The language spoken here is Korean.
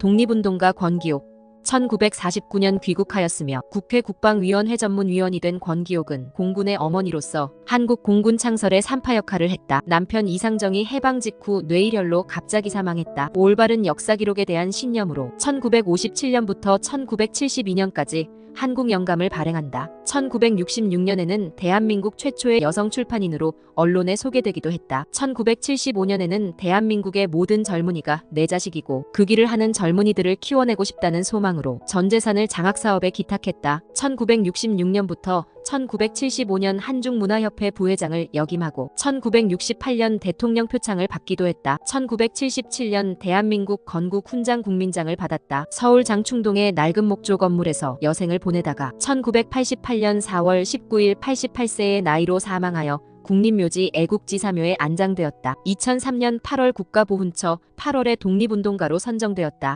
독립운동가 권기옥 1949년 귀국하였으며 국회 국방위원회 전문위원이 된 권기옥은 공군의 어머니로서 한국 공군 창설의 산파 역할을 했다. 남편 이상정이 해방 직후 뇌일혈로 갑자기 사망했다. 올바른 역사 기록에 대한 신념으로 1957년부터 1972년까지 한국 영감을 발행한다. 1966년에는 대한민국 최초의 여성 출판인으로 언론에 소개되기도 했다. 1975년에는 대한민국의 모든 젊은이가 내 자식이고 그 길을 하는 젊은이들을 키워내고 싶다는 소망으로 전 재산을 장학 사업에 기탁했다. 1966년부터 1975년 한중문화협회 부회장을 역임하고 1968년 대통령 표창을 받기도 했다. 1977년 대한민국 건국 훈장 국민장을 받았다. 서울 장충동의 낡은 목조 건물에서 여생을 보내다가 1988년 4월 19일 88세의 나이로 사망하여 국립묘지 애국지사묘에 안장되었다. 2003년 8월 국가보훈처 8월의 독립운동가로 선정되었다.